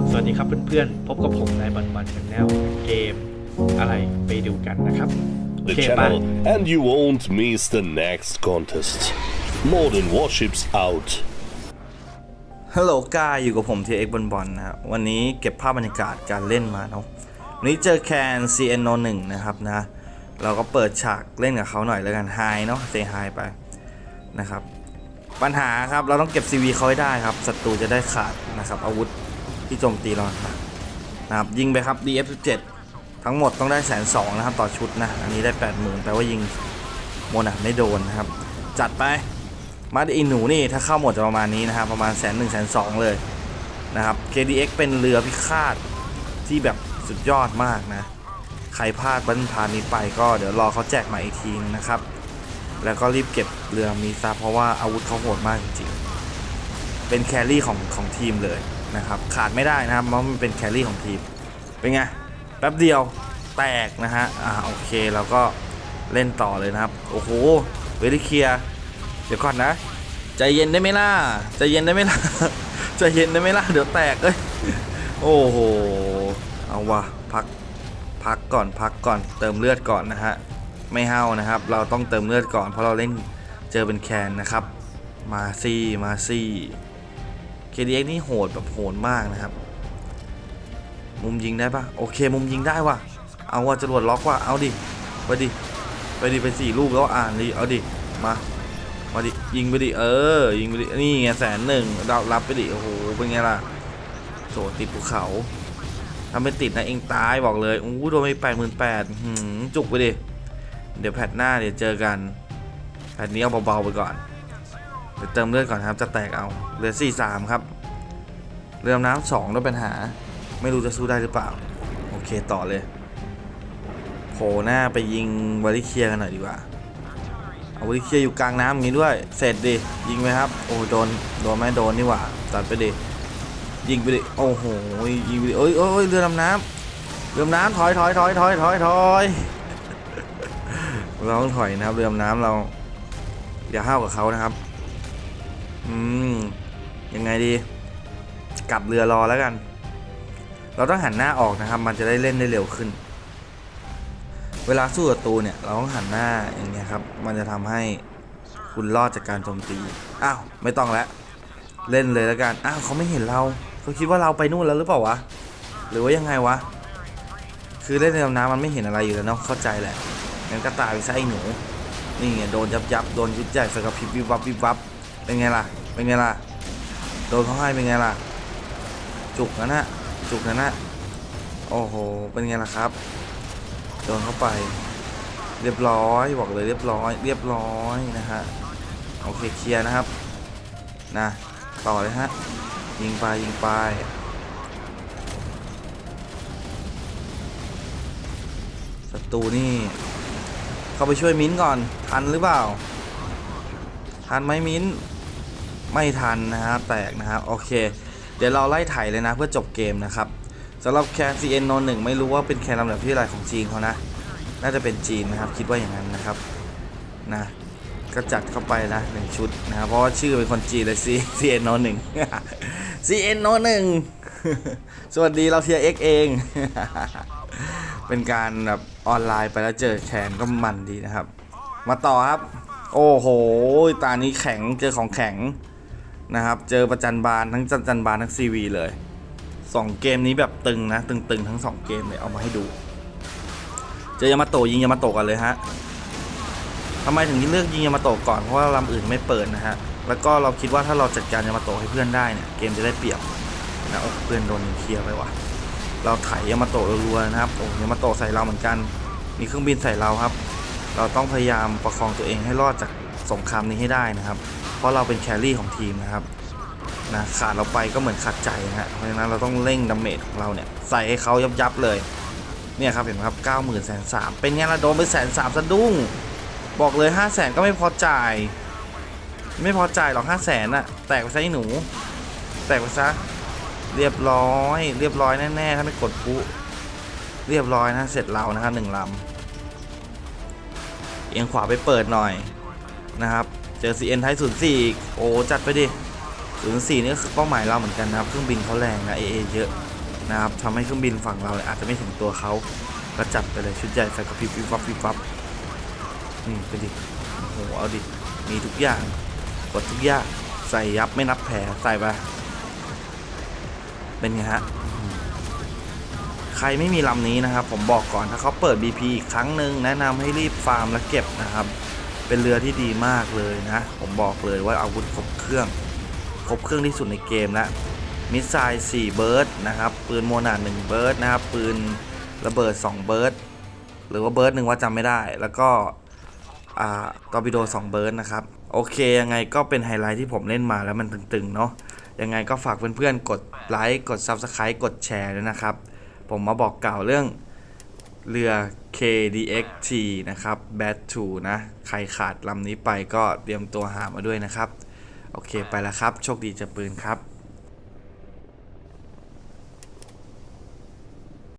บสวัสดีครับเพื่อนๆ พบกับผมนายบันบันชาแนลเกมอะไรไปดูกันนะครับโอ the เคไป channel and you won't miss the next contest. Modern warships out. ฮัลโหลกายอยู่กับผมทีเอ็กบอลบอลนะครับวันนี้เก็บภาพบรรยากาศการเล่นมาเนาะวันนี้เจอแคน CNO 1 นะครับนะ เราก็เปิดฉากเล่นกับเขาหน่อยแล้วกันไฮเนาะเซฮายไปนะครับ ปัญหาครับเราต้องเก็บ CV เขาให้ได้ครับศัตรูจะได้ขาดนะครับอาวุธ ที่โจมตีเราหนักนะครับยิงไปครับ DF17 ทั้งหมดต้องได้แสนสองนะครับต่อชุดนะ อันนี้ได้80,000แปลว่ายิงโมนักไม่โดนนะครับ จัดไปมาดอินหนูนี่ถ้าเข้าหมดจะประมาณนี้นะครับ ประมาณแสนหนึ่งแสนสองเลยนะครับ KDX เป็นเรือพิฆาตที่แบบสุดยอดมากนะ ใครพลาดบันพานี้ไปก็เดี๋ยวรอเขาแจกมาอีกทีนึงนะครับ แล้วก็รีบเก็บเรือมีซะเพราะว่าอาวุธเขาโหดมากจริงๆเป็นแครี่ของของทีมเลย นะครับขาดไม่ได้นะครับเพราะมันเป็นแครี่ของทีมเป็นไงแป๊บเดียวแตกนะฮะอ่าโอเคเราก็เล่นต่อเลยนะครับ โอ้โหเวลิเคียเดี๋ยวก่อนนะใจเย็นได้ไหมล่ะใจเย็นได้ไหมล่ะใจเย็นได้ไหมล่ะเดี๋ยวแตกเอ้ยโอ้โหเอาวะพักพักก่อนพักก่อนเติมเลือดก่อนนะฮะไม่เฮานะครับ เราต้องเติมเลือดก่อนเพราะเราเล่นเจอเป็นแคนนะครับ มาซี่มาซี่ KDX นี่โหดแบบโหดมากนะครับ มุมยิงได้ปะโอเค มุมยิงได้ว่ะ เอาว่าจรวดล็อกว่ะ เอาดิ ไปดิ ไปดิ ไปสี่ลูกแล้วอ่านดิ เอาดิ มา มาดิ ยิงไปดิ เออ ยิงไปดิ นี่ไงแสนหนึ่งดาวรับไปดิ โอ้โห เป็นไงล่ะโถติดภูเขาถ้าไม่ติดนะเองตายบอกเลยอู้โดนไปแปดหมื่นแปดจุกไปดิ เดี๋ยวแพทหน้าเดี๋ยวเจอกันแพทนี้เอาเบาๆไปก่อน เดี๋ยวเติมเลือดก่อนครับ จะแตกเอา เหลือสี่สามครับ เรือดำน้ำสองด้วยปัญหา ไม่รู้จะสู้ได้หรือเปล่า โอเคต่อเลยโผล่หน้าไปยิงวาริเคียกันหน่อยดีกว่าเอาวาริเคียอยู่กลางน้ำอย่างนี้ด้วย เสร็จดิ ยิงไหมครับ โอ้โดน โดนไหมโดนนี่หว่า ตัดไปดิ ยิงไปดิ โอ้โห ยิงไปดิเอ้ยเอ้ยเอ้ยเรือดำน้ำเรือดำน้ำถอยถอยถอยถอยถอยถอยเราต้องถอยนะครับ เรือดำน้ำเราอย่าห้าวกับเขานะครับ อืม ยังไงดี กลับเรือรอแล้วกัน เราต้องหันหน้าออกนะครับ มันจะได้เล่นได้เร็วขึ้น เวลาสู้ศัตรูเนี่ย เราต้องหันหน้าอย่างเงี้ยครับ มันจะทำให้คุณรอดจากการโจมตี อ้าว ไม่ต้องแล้ว เล่นเลยแล้วกัน อ้าวเขาไม่เห็นเราเขาคิดว่าเราไปนู่นแล้วหรือเปล่าวะ หรือว่ายังไงวะ คือเล่นในลำน้ำมันไม่เห็นอะไรอยู่แล้วเนาะ เข้าใจแหละ งั้นก็ตายไปซะไอ้หนู นี่ไงโดนยับยับโดนยุดใหญ่ไฟกระพริบวิบวับวิบวับ เป็นไงล่ะ เป็นไงล่ะ โดนเขาให้เป็นไงล่ะ จุกนะนะจุกนะนะโอ้โห เป็นไงล่ะครับ โดนเข้าไป เรียบร้อย บอกเลยเรียบร้อย เรียบร้อยนะฮะ โอเคเคลียร์นะครับ นะ ต่อเลยฮะ ยิงไปยิงไปศัตรูนี่ เข้าไปช่วยมิ้นท์ก่อน ทันหรือเปล่า ทันไหมมิ้นท์ ไม่ทันนะฮะแตกนะครับโอเค เดี๋ยวเราไล่ไถเลยนะเพื่อจบเกมนะครับสำหรับแคน CN โนหนึ่งไม่รู้ว่าเป็นแคนลำดับที่อะไรของจีนเขานะ น่าจะเป็นจีนนะครับคิดว่าอย่างนั้นนะครับนะก็จัดเข้าไปนะหนึ่งชุดนะครับเพราะว่าชื่อเป็นคนจีนเลย C CN โนหนึ่ง CN โนหนึ่งสวัสดีเราเทียเอ็กเอง เป็นการแบบออนไลน์ไปแล้วเจอแคนก็มันดีนะครับ มาต่อครับ โอ้โหตานี้แข็งเจอของแข็ง นะครับ เจอประจันบานทั้งจันจันบานทั้งซีวีเลยสองเกมนี้แบบตึงนะ ตึงๆ ทั้งสองเกมเลยเอามาให้ดู เจอยามาโตยิงยามาโตกันเลยฮะทำไมถึงเลือกยิงยามาโตก่อนเพราะว่าลำอื่นไม่เปิดนะฮะแล้วก็เราคิดว่าถ้าเราจัดการยามาโตให้เพื่อนได้เนี่ยเกมจะได้เปรียบนะโอ้เพื่อนโดนเคลียร์ไปว่ะเราไถยามาโตรัวๆนะครับโอ้ยามาโตใส่เราเหมือนกัน มีเครื่องบินใส่เราครับ เราต้องพยายามประคองตัวเองให้รอดจากสงครามนี้ให้ได้นะครับ เพราะเราเป็นแครี่ของทีมนะครับนะขาดเราไปก็เหมือนขาดใจนะฮะเพราะฉะนั้นเราต้องเร่งดาเมจของเราเนี่ยใส่ให้เขายับยับเลยเนี่ยครับเห็นไหมครับเก้าหมื่นแสนสามเป็นไงละโดนไปแสนสามสะดุ้ง บอกเลยห้าแสนก็ไม่พอจ่าย ไม่พอจ่ายหรอกห้าแสนอะแตกไปซะไอหนู แตกไปซะเรียบร้อย เรียบร้อยแน่ๆถ้าไม่กดปุ๊เรียบร้อยนะเสร็จเรานะครับหนึ่งลำเอียงขวาไปเปิดหน่อยนะครับ เจอ CN ไทย04อีกโอ้จัดไปดิ04นี่ก็คือเป้าหมายเราเหมือนกันนะครับ เครื่องบินเขาแรงนะ AA เยอะนะครับทำให้เครื่องบินฝั่งเราเนี่ยอาจจะไม่ถึงตัวเขาก็จัดไปเลยชุดใหญ่ไฟกระพริบวิบวับวิบวับนี่ไปดิโอ้โหเอาดิมีทุกอย่างกดทุกอย่างใส่ยับไม่นับแผลใส่ไปเป็นไงฮะใครไม่มีลำนี้นะครับ ผมบอกก่อนถ้าเขาเปิด BP อีกครั้งหนึ่งแนะนำให้รีบฟาร์มและเก็บนะครับ เป็นเรือที่ดีมากเลยนะ ผมบอกเลยว่าอาวุธครบเครื่อง ครบเครื่องที่สุดในเกมแล้วมิสไซล์4เบิร์ดนะครับ ปืนโมนา1เบิร์ดนะครับ ปืนระเบิด 2 เบิร์ดหรือว่าเบิร์ดหนึ่งว่าจำไม่ได้ แล้วก็ตอร์ปิโด2เบิร์ดนะครับ โอเค ยังไงก็เป็นไฮไลท์ที่ผมเล่นมาแล้วมันตึงๆเนาะ ยังไงก็ฝากเพื่อนๆ กดไลค์ กด Subscribe กดแชร์ด้วยนะครับ ผมมาบอกกล่าวเรื่อง เรือ KDXT นะครับ Bad 2นะ ใครขาดลำนี้ไปก็เตรียมตัวหามาด้วยนะครับ โอเคไปแล้วครับ โชคดีเจะปืนครับ